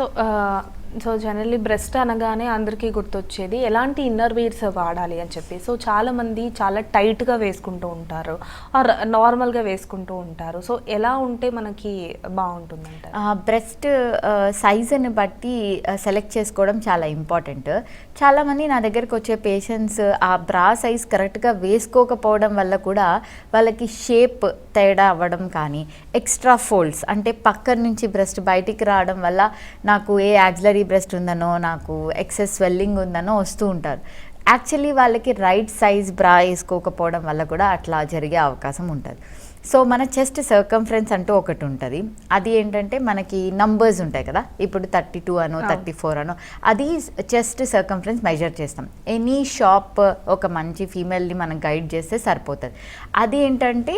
So so generally breast అనగానే అందరికీ గుర్తొచ్చేది ఎలాంటి ఇన్నర్ వేర్స్ వాడాలి? అని చెప్పి. సో చాలామంది చాలా టైట్గా వేసుకుంటూ ఉంటారు ఆర్ నార్మల్గా వేసుకుంటూ ఉంటారు. సో ఎలా ఉంటే మనకి బాగుంటుందంట బ్రెస్ట్ సైజుని బట్టి సెలెక్ట్ చేసుకోవడం చాలా ఇంపార్టెంట్ చాలామంది నా దగ్గరకు వచ్చే పేషెంట్స్ ఆ బ్రా సైజ్ కరెక్ట్గా వేసుకోకపోవడం వల్ల కూడా వాళ్ళకి షేప్ తేడా అవ్వడం కానీ ఎక్స్ట్రా ఫోల్డ్స్ అంటే పక్కన నుంచి బ్రెస్ట్ బయటికి రావడం వల్ల నాకు ఏ యాక్సిలరీ బ్రెస్ట్ ఉందనో నాకు ఎక్సెస్ స్వెల్లింగ్ ఉందనో వస్తూ ఉంటారు. యాక్చువల్లీ వాళ్ళకి రైట్ సైజ్ బ్రా వేసుకోకపోవడం వల్ల కూడా అట్లా జరిగే అవకాశం ఉంటుంది. సో మన చెస్ట్ సర్కంఫరెన్స్ అంటూ ఒకటి ఉంటుంది. అది ఏంటంటే మనకి నంబర్స్ ఉంటాయి కదా. ఇప్పుడు థర్టీ టూ అనో థర్టీ ఫోర్ అనో అది చెస్ట్ సర్కంఫరెన్స్ మెజర్ చేస్తాం. ఎనీ షాప్ ఒక మంచి ఫీమేల్ని మనం గైడ్ చేస్తే సరిపోతుంది. అది ఏంటంటే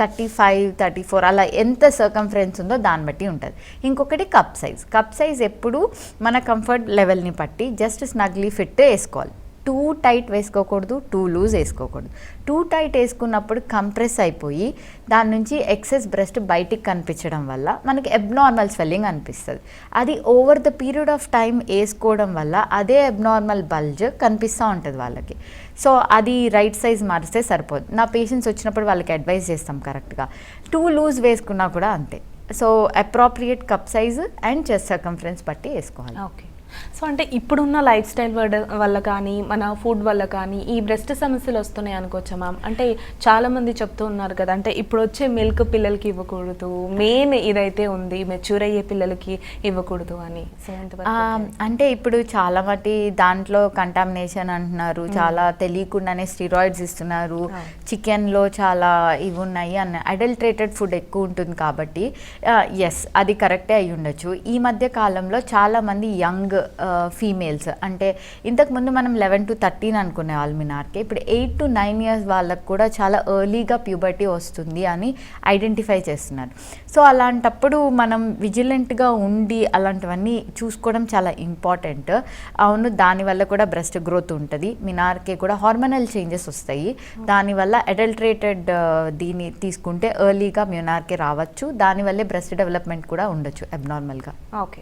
థర్టీ ఫైవ్ థర్టీ ఫోర్ అలా ఎంత సర్కంఫరెన్స్ ఉందో దాన్ని బట్టి ఉంటుంది. ఇంకొకటి కప్ సైజ్ కప్ సైజ్ ఎప్పుడు మన కంఫర్ట్ లెవెల్ని బట్టి జస్ట్ స్నగ్లీ ఫిట్ వేసుకోవాలి. టూ టైట్ వేసుకోకూడదు టూ లూజ్ వేసుకోకూడదు. టూ టైట్ వేసుకున్నప్పుడు కంప్రెస్ అయిపోయి దాని నుంచి ఎక్సెస్ బ్రెస్ట్ బయటికి కనిపించడం వల్ల మనకి ఎబ్నార్మల్ స్వెల్లింగ్ అనిపిస్తుంది. అది over the period of time వేసుకోవడం వల్ల అదే ఎబ్నార్మల్ బల్జ్ కనిపిస్తూ ఉంటుంది వాళ్ళకి. సో అది రైట్ సైజ్ మారిస్తే సరిపోదు. నా పేషెంట్స్ వచ్చినప్పుడు వాళ్ళకి అడ్వైస్ చేస్తాం కరెక్ట్గా టూ లూజ్ వేసుకున్నా కూడా అంతే. So appropriate cup size and chest circumference బట్టి వేసుకోవాలి. ఓకే సో అంటే ఇప్పుడున్న లైఫ్ స్టైల్ వల్ల కానీ మన ఫుడ్ వల్ల కానీ ఈ బ్రెస్ట్ సమస్యలు వస్తున్నాయి అనుకోవచ్చా మ్యామ్? అంటే చాలా మంది చెప్తూ ఉన్నారు కదా అంటే ఇప్పుడు వచ్చే మిల్క్ పిల్లలకి ఇవ్వకూడదు మెయిన్ ఇదైతే ఉంది మెచ్యూర్ అయ్యే పిల్లలకి ఇవ్వకూడదు అని. అంటే ఇప్పుడు చాలా మట్టి దాంట్లో కంటామినేషన్ అంటున్నారు చాలా తెలియకుండానే స్టిరాయిడ్స్ ఇస్తున్నారు. చికెన్లో చాలా ఇవి ఉన్నాయి అన్న అడల్ట్రేటెడ్ ఫుడ్ ఎక్కువ ఉంటుంది కాబట్టి ఎస్ అది కరెక్టే అయి ఉండొచ్చు ఈ మధ్య కాలంలో చాలా మంది యంగ్ ఫీమేల్స్ అంటే ఇంతకుముందు మనం లెవెన్ టు థర్టీన్ అనుకునే వాళ్ళు మినార్కి ఇప్పుడు ఎయిట్ టు నైన్ ఇయర్స్ వాళ్ళకు కూడా చాలా ఎర్లీగా ప్యూబర్టీ వస్తుంది అని ఐడెంటిఫై చేస్తున్నారు. సో అలాంటప్పుడు మనం విజిలెంట్గా ఉండి అలాంటివన్నీ చూసుకోవడం చాలా ఇంపార్టెంట్ అవును దానివల్ల కూడా బ్రెస్ట్ గ్రోత్ ఉంటుంది. మినార్కే కూడా హార్మోనల్ చేంజెస్ వస్తాయి. దానివల్ల అడల్ట్రేటెడ్ దీన్ని తీసుకుంటే ఎర్లీగా మినార్కే రావచ్చు. దానివల్లే బ్రెస్ట్ డెవలప్మెంట్ కూడా ఉండొచ్చు అబ్నార్మల్గా ఓకే.